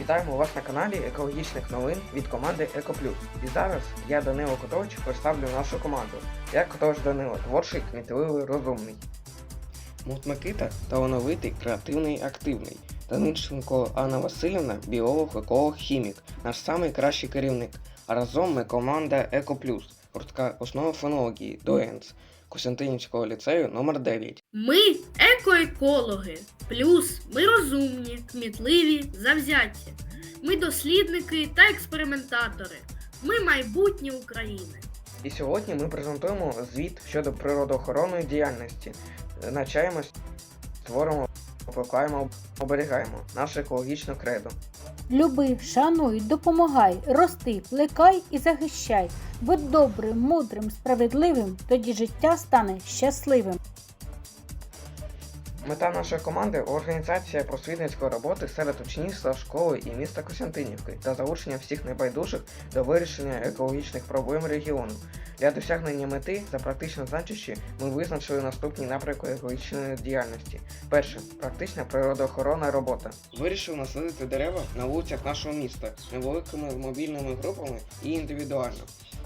Вітаємо вас на каналі екологічних новин від команди Екоплюс. І зараз я Данило Котович представлю нашу команду. Я Котович Данило, творчий, кмітливий, розумний. Мут Микита талановитий, креативний, активний. Данильченко Анна Васильівна біолог, еколог, хімік, наш самий кращий керівник. А разом ми команда Екоплюс, гуртка основи фонології ДОЕНС Костянтинівського ліцею номер 9 Ми екоекологи. Плюс ми розумні, кмітливі, завзяті. Ми дослідники та експериментатори. Ми майбутнє України. І сьогодні ми презентуємо звіт щодо природоохоронної діяльності. Навчаємось, творимо, плекаємо, оберігаємо наше екологічне кредо. Люби, шануй, допомагай, рости, плекай і захищай. Будь добрим, мудрим, справедливим, тоді життя стане щасливим. Мета нашої команди організація просвітницької роботи серед учнівства школи і міста Костянтинівки та залучення всіх небайдужих до вирішення екологічних проблем регіону. Для досягнення мети за практично значущі ми визначили наступні напрямки екологічної діяльності. Перше практична природоохоронна робота. Вирішив насадити дерева на вулицях нашого міста невеликими мобільними групами і індивідуально.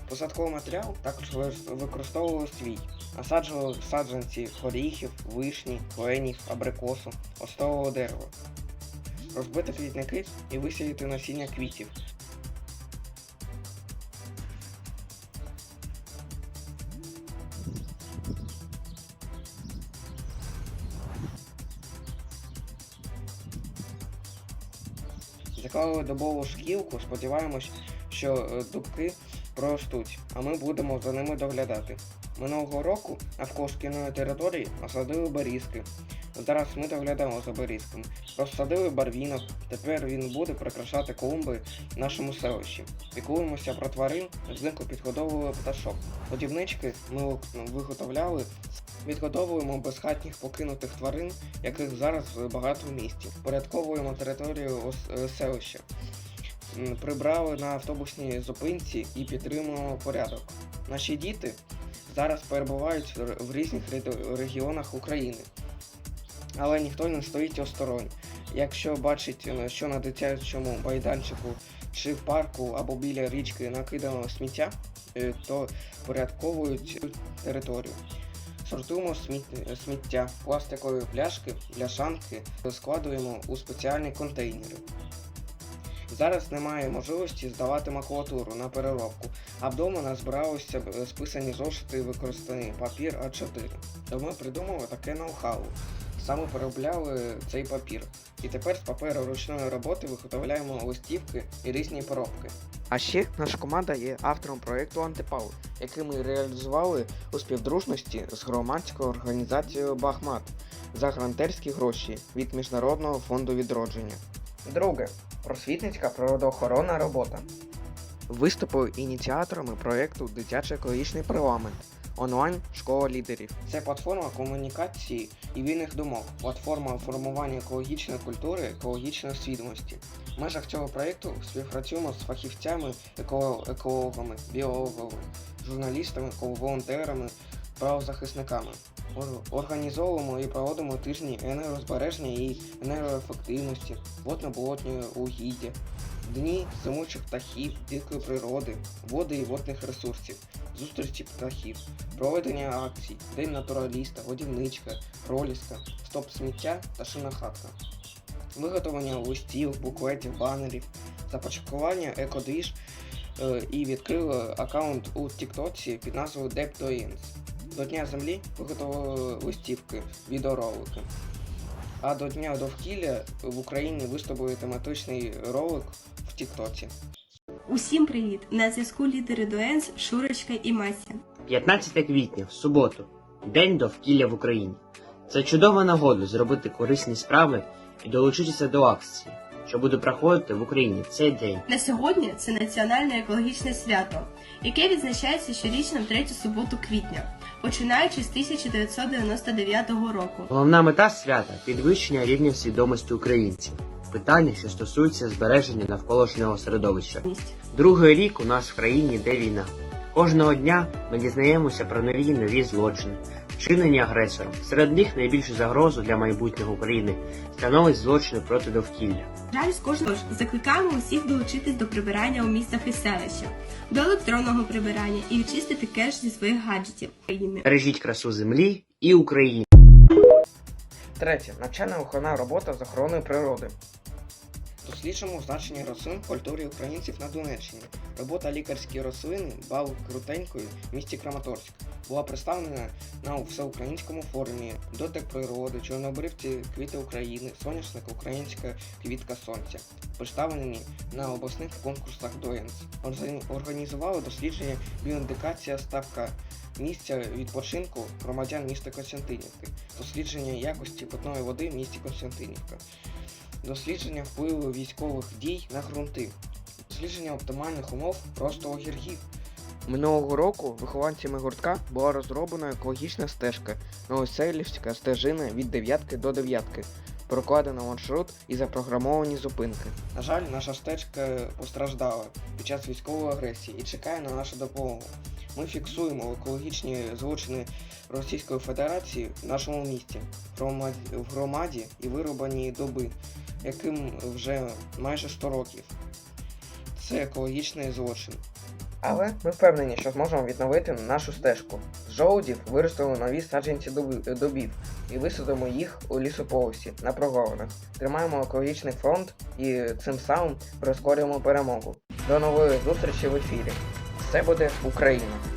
Посадковий матеріал також використовували свій. Насаджували саджанці горіхів, вишні, кленів, абрикосу, остового дерева. Розбити квітники і висіяти насіння квітів. Заклали добову шкілку, сподіваємось, що е, дубки проростуть, а ми будемо за ними доглядати. Минулого року навколо шкільної території насадили берізки. Зараз ми доглядаємо за берізками. Розсадили барвінок, тепер він буде прикрашати клумби в нашому селищі. Піклуємося про тварин, взимку підгодовували пташок. Годівнички ми виготовляли, відгодовуємо безхатніх покинутих тварин, яких зараз багато в місті. Порядковуємо територію е, селища. Прибрали на автобусній зупинці і підтримуємо порядок. Наші діти зараз перебувають в різних регіонах України. Але ніхто не стоїть осторонь. Якщо бачить, е, що на дитячому майданчику чи в парку або біля річки накидано сміття, е, то порядковують територію. Сортуємо сміття, пластикові пляшки, бляшанки складуємо у спеціальні контейнери. Зараз немає можливості здавати макулатуру на переробку, а вдома назбиралися е, списані зошити і використаний папір А4. То ми придумали таке ноу-хау. Саме переробляли цей папір. І тепер з паперу ручної роботи виготовляємо листівки і різні поробки. А ще наша команда є автором проєкту Антипал, який ми реалізували у співдружності з громадською організацією Бахмат за грантерські гроші від Міжнародного фонду відродження. Друге. Просвітницька природоохоронна робота. Виступили ініціаторами проєкту Дитячий екологічний парламент. Онлайн школа лідерів. Це платформа комунікації і вільних думок, платформа формування екологічної культури, екологічної свідомості. В межах цього проєкту співпрацюємо з фахівцями, еко- екологами, біологами, журналістами, волонтерами, правозахисниками. Організовуємо і проводимо тижні енергозбереження і енергоефективності, водно-болотнього угіддя, дні зимучих птахів, дикої природи, води і водних ресурсів, зустрічі птахів, проведення акцій, День натураліста, годівничка, проліска, стоп сміття та шинна хатка. Виготовлення листів, буклетів, банерів, започаткування екодвіж е, і відкрили аккаунт у Тіктоці під назвою DepDoins. До Дня Землі виготовили листівки, відеоролики. А до Дня довкілля в Україні виставили тематичний ролик в Тіктоці. Усім привіт! На зв'язку лідери Дуенс, Шурочка і Мася. 15 квітня, в суботу, День довкілля в Україні. Це чудова нагода зробити корисні справи і долучитися до акції, що буде проходити в Україні цей день. На сьогодні це національне екологічне свято, яке відзначається щорічно в третю суботу квітня, починаючи з 1999 року. Головна мета свята підвищення рівня свідомості українців. Питання, що стосуються збереження навколишнього середовища. Другий рік у нас в країні йде війна. Кожного дня ми дізнаємося про нові нові злочини, вчинені агресором. Серед них найбільшу загрозу для майбутнього України становить злочини проти довкілля. Жаль, з кожного ж закликаємо усіх долучитись до прибирання у містах і селищах, до електронного прибирання і відчистити кеш зі своїх гаджетів. Бережіть красу землі і України. Третє. Навчальна охорона робота з охороною природи. Досліджуємо значення рослин в культурі українців на Донеччині. Робота лікарські рослини бал крутенької в місті Краматорськ була представлена на всеукраїнському форумі Дотик природи, чорнобривці квіти України, соняшник Українська квітка сонця, представлені на обласних конкурсах ДОЕНС. Організували дослідження біоіндикація ставка місця відпочинку громадян міста Константинівки, дослідження якості питної води в місті Константинівка, дослідження впливу військових дій на ґрунти, дослідження оптимальних умов росту огірків. Минулого року вихованцями гуртка була розроблена екологічна стежка Новоселівська стежина від дев'ятки до дев'ятки. Прокладено маршрут і запрограмовані зупинки. На жаль, наша стежка постраждала під час військової агресії і чекає на нашу допомогу. Ми фіксуємо екологічні злочини Російської Федерації в нашому місті, в громаді і вирубані доби, яким вже майже 100 років. Це екологічний злочин. Але ми впевнені, що зможемо відновити нашу стежку. З жолудів виростили нові саджанці дубів і висадимо їх у лісополосі на прогованах. Тримаємо екологічний фронт і цим самим прискорюємо перемогу. До нової зустрічі в ефірі. Це буде Україна!